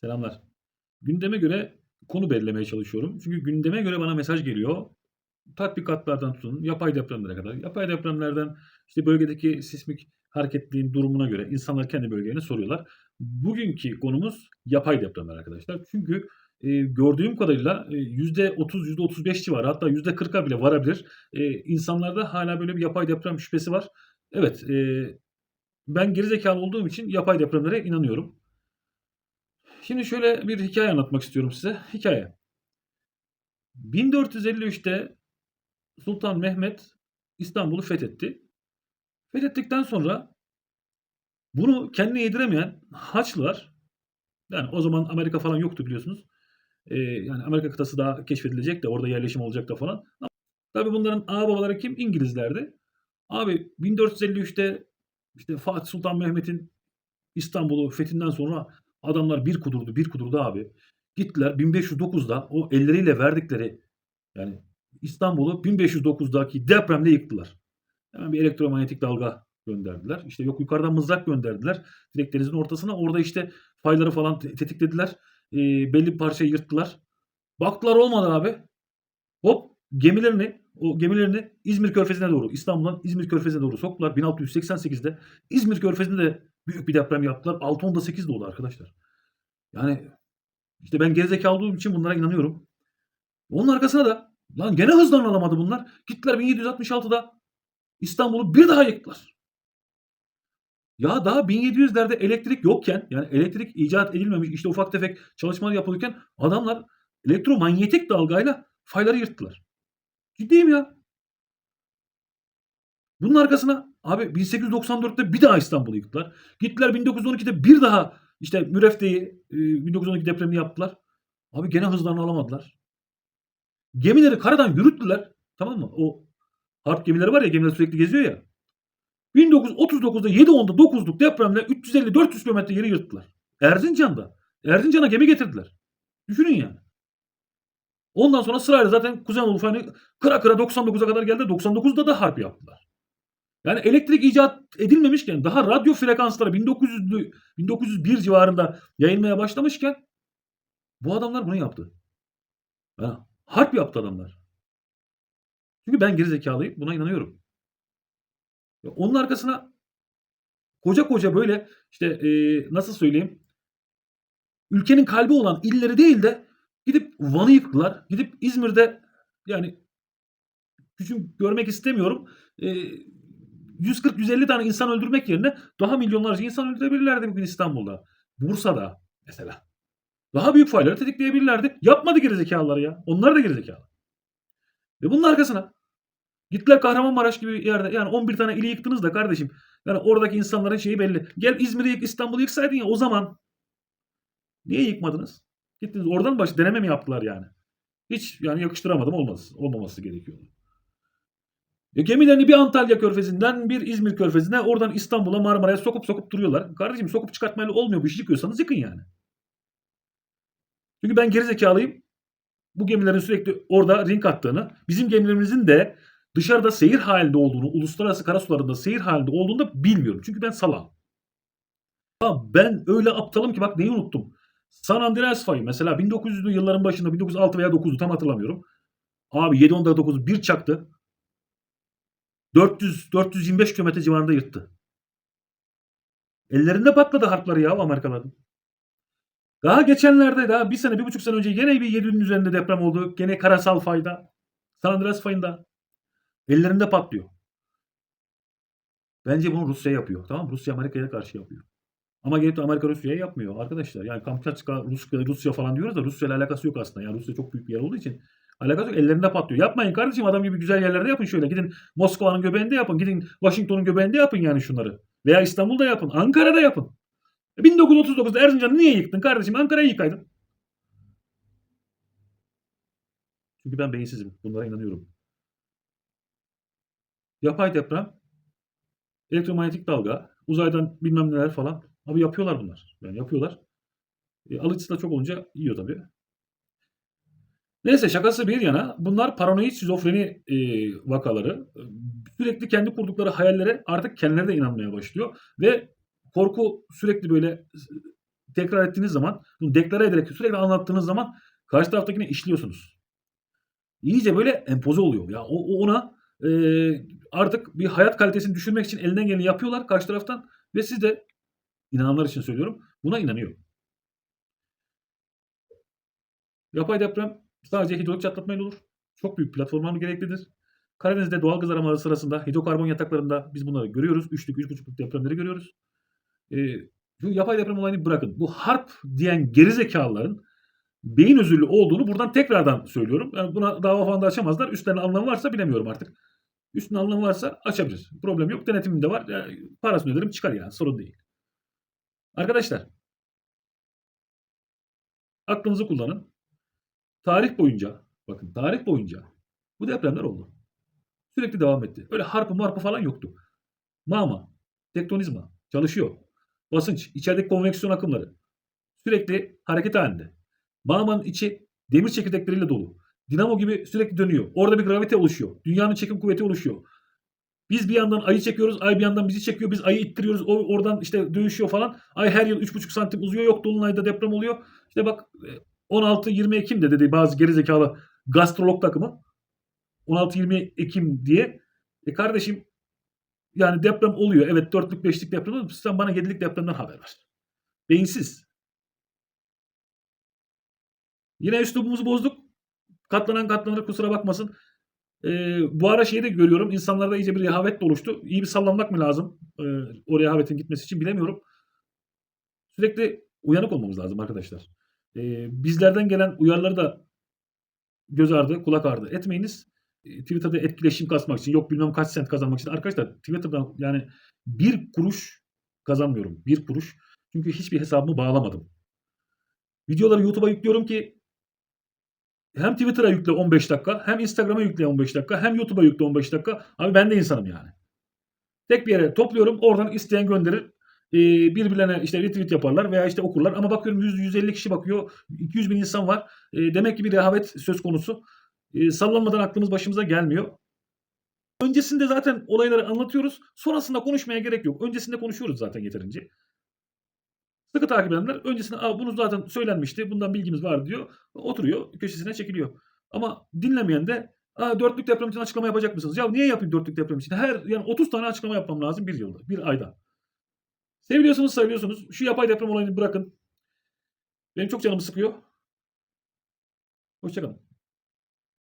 Selamlar. Gündeme göre konu belirlemeye çalışıyorum. Çünkü gündeme göre bana mesaj geliyor. Tatbikatlardan tutun, yapay depremlere kadar. Yapay depremlerden işte bölgedeki sismik hareketliğin durumuna göre insanlar kendi bölgelerini soruyorlar. Bugünkü konumuz yapay depremler arkadaşlar. Çünkü e, gördüğüm kadarıyla e, %30, %35 civarı hatta %40'a bile varabilir. E, insanlarda hala böyle bir yapay deprem şüphesi var. Evet, e, ben gerizekalı olduğum için yapay depremlere inanıyorum. Şimdi şöyle bir hikaye anlatmak istiyorum size. Hikaye. 1453'te Sultan Mehmet İstanbul'u fethetti. Fethettikten sonra bunu kendine yediremeyen Haçlılar, yani o zaman Amerika falan yoktu biliyorsunuz. Ee, yani Amerika kıtası daha keşfedilecek de orada yerleşim olacak da falan. Tabii bunların ağababaları kim? İngilizlerdi. Abi 1453'te işte Fatih Sultan Mehmet'in İstanbul'u fethinden sonra adamlar bir kudurdu, bir kudurdu abi. Gittiler 1509'da o elleriyle verdikleri yani İstanbul'u 1509'daki depremde yıktılar. Hemen bir elektromanyetik dalga gönderdiler. İşte yok yukarıdan mızrak gönderdiler. Direkt denizin ortasına. Orada işte fayları falan te- tetiklediler. Ee, belli bir parçayı yırttılar. Baktılar olmadı abi. Hop gemilerini o gemilerini İzmir Körfezi'ne doğru İstanbul'dan İzmir Körfezi'ne doğru soktular 1688'de. İzmir Körfezi'nde de büyük bir deprem yaptılar. 6.10'da 8 oldu arkadaşlar. Yani işte ben gerizekalı olduğum için bunlara inanıyorum. Onun arkasına da lan gene hızlanılamadı bunlar. Gittiler 1766'da İstanbul'u bir daha yıktılar. Ya daha 1700'lerde elektrik yokken yani elektrik icat edilmemiş işte ufak tefek çalışmalar yapılırken adamlar elektromanyetik dalgayla fayları yırttılar. Ciddiyim ya. Bunun arkasına abi 1894'te bir daha İstanbul'u yıktılar. Gittiler 1912'de bir daha işte Mürefte'yi e, 1912 depremini yaptılar. Abi gene hızlarını alamadılar. Gemileri karadan yürüttüler. Tamam mı? O harp gemileri var ya gemiler sürekli geziyor ya. 1939'da 7.10'da 9'luk depremle 350-400 kilometre yeri yırttılar. Erzincan'da. Erzincan'a gemi getirdiler. Düşünün yani. Ondan sonra sırayla zaten Kuzey Anadolu fayını kıra kıra 99'a kadar geldi. 99'da da harp yaptılar. Yani elektrik icat edilmemişken daha radyo frekansları 1900'lü 1901 civarında yayılmaya başlamışken bu adamlar bunu yaptı. Ha, harp yaptı adamlar. Çünkü ben gerizekalıyım. Buna inanıyorum. Onun arkasına koca koca böyle işte e, nasıl söyleyeyim ülkenin kalbi olan illeri değil de gidip Van'ı yıktılar. Gidip İzmir'de yani küçük görmek istemiyorum. E, 140-150 tane insan öldürmek yerine daha milyonlarca insan öldürebilirlerdi bugün İstanbul'da. Bursa'da mesela. Daha büyük fayları tetikleyebilirlerdi. Yapmadı gerizekalılar ya. Onlar da gerizekalı. Ve bunun arkasına gittiler Kahramanmaraş gibi yerde yani 11 tane ili yıktınız da kardeşim. Yani oradaki insanların şeyi belli. Gel İzmir'i yık İstanbul'u yıksaydın ya o zaman. Niye yıkmadınız? Gittiniz oradan baş deneme mi yaptılar yani? Hiç yani yakıştıramadım olmaz. Olmaması gerekiyordu. E, gemilerini bir Antalya körfezinden bir İzmir körfezine oradan İstanbul'a Marmara'ya sokup sokup duruyorlar. Kardeşim sokup çıkartmayla olmuyor bu işi yıkıyorsanız yıkın yani. Çünkü ben gerizekalıyım. Bu gemilerin sürekli orada ring attığını, bizim gemilerimizin de dışarıda seyir halinde olduğunu, uluslararası karasularında seyir halinde olduğunu da bilmiyorum. Çünkü ben salam. Ben öyle aptalım ki bak neyi unuttum. San Andreas fayı mesela 1900'lü yılların başında 1906 veya 9'du tam hatırlamıyorum. Abi 7 10'da 9 bir çaktı. 400 425 kilometre civarında yırttı. Ellerinde patladı harpları ya Amerikalıların. Daha geçenlerde daha bir sene bir buçuk sene önce gene bir 7'nin üzerinde deprem oldu. Gene karasal fayda. San Andreas fayında. Ellerinde patlıyor. Bence bunu Rusya yapıyor. Tamam? Rusya Amerika'ya karşı yapıyor. Ama gelip de Amerika Rusya'ya yapmıyor arkadaşlar. Yani Kamçatka, Rusya, Rusya falan diyoruz da Rusya ile alakası yok aslında. Yani Rusya çok büyük bir yer olduğu için alakası yok. Ellerinde patlıyor. Yapmayın kardeşim adam gibi güzel yerlerde yapın şöyle. Gidin Moskova'nın göbeğinde yapın. Gidin Washington'un göbeğinde yapın yani şunları. Veya İstanbul'da yapın. Ankara'da yapın. 1939'da Erzincan'ı niye yıktın kardeşim? Ankara'yı yıkaydın. Çünkü ben beyinsizim. Bunlara inanıyorum. Yapay deprem, elektromanyetik dalga, uzaydan bilmem neler falan. Abi yapıyorlar bunlar. Yani yapıyorlar. E, alıcısı da çok olunca yiyor tabii. Neyse şakası bir yana bunlar paranoid şizofreni e, vakaları. Sürekli kendi kurdukları hayallere artık kendileri de inanmaya başlıyor. Ve korku sürekli böyle tekrar ettiğiniz zaman, bunu deklare ederek sürekli anlattığınız zaman karşı taraftakine işliyorsunuz. İyice böyle empoze oluyor. Ya o ona e, artık bir hayat kalitesini düşürmek için elinden geleni yapıyorlar karşı taraftan ve siz de inananlar için söylüyorum buna inanıyor. Yapay deprem sadece hidrolik çatlatmayla olur. Çok büyük platformlar gereklidir. Karadeniz'de doğal gaz aramaları sırasında hidrokarbon yataklarında biz bunları görüyoruz. Üçlük, üç buçukluk depremleri görüyoruz. Ee, şu yapay deprem olayını bırakın. Bu harp diyen gerizekalıların beyin özürlü olduğunu buradan tekrardan söylüyorum. Yani buna dava falan da açamazlar. Üstlerine anlamı varsa bilemiyorum artık. Üstüne anlamı varsa açabilir. Problem yok. Denetimim de var. Yani parasını öderim çıkar yani. Sorun değil. Arkadaşlar aklınızı kullanın. Tarih boyunca bakın tarih boyunca bu depremler oldu. Sürekli devam etti. Öyle harpı marpı falan yoktu. Mama, tektonizma çalışıyor. Basınç, içerideki konveksiyon akımları sürekli hareket halinde. Mağmanın içi demir çekirdekleriyle dolu. Dinamo gibi sürekli dönüyor. Orada bir gravite oluşuyor. Dünyanın çekim kuvveti oluşuyor. Biz bir yandan ayı çekiyoruz. Ay bir yandan bizi çekiyor. Biz ayı ittiriyoruz. O oradan işte dövüşüyor falan. Ay her yıl 3,5 santim uzuyor. Yok Dolunay'da deprem oluyor. İşte bak 16-20 Ekim'de dedi bazı gerizekalı gastrolog takımı. 16-20 Ekim diye. E kardeşim yani deprem oluyor. Evet dörtlük beşlik deprem oluyor. Sen bana yedilik depremden haber ver. Beyinsiz. Yine üslubumuzu bozduk. Katlanan katlanır kusura bakmasın. Ee, bu ara şeyi de görüyorum. İnsanlarda iyice bir rehavet de oluştu. İyi bir sallanmak mı lazım? Ee, o rehavetin gitmesi için bilemiyorum. Sürekli uyanık olmamız lazım arkadaşlar. Ee, bizlerden gelen uyarıları da göz ardı, kulak ardı etmeyiniz. Ee, Twitter'da etkileşim kasmak için, yok bilmem kaç sent kazanmak için. Arkadaşlar Twitter'dan yani bir kuruş kazanmıyorum. Bir kuruş. Çünkü hiçbir hesabımı bağlamadım. Videoları YouTube'a yüklüyorum ki hem Twitter'a yükle 15 dakika, hem Instagram'a yükle 15 dakika, hem YouTube'a yükle 15 dakika. Abi ben de insanım yani. Tek bir yere topluyorum, oradan isteyen gönderir. Ee, birbirlerine işte retweet yaparlar veya işte okurlar. Ama bakıyorum 100-150 kişi bakıyor, 200 bin insan var. Ee, demek ki bir rehavet söz konusu. Ee, sallanmadan aklımız başımıza gelmiyor. Öncesinde zaten olayları anlatıyoruz. Sonrasında konuşmaya gerek yok. Öncesinde konuşuyoruz zaten yeterince. Sıkı takip edenler öncesinde Aa, bunu zaten söylenmişti. Bundan bilgimiz var diyor. Oturuyor köşesine çekiliyor. Ama dinlemeyen de Aa, dörtlük deprem için açıklama yapacak mısınız? Ya niye yapayım dörtlük deprem için? Her yani 30 tane açıklama yapmam lazım bir yılda, bir ayda. Seviyorsunuz, seviyorsunuz. Şu yapay deprem olayını bırakın. Benim çok canımı sıkıyor. Hoşçakalın.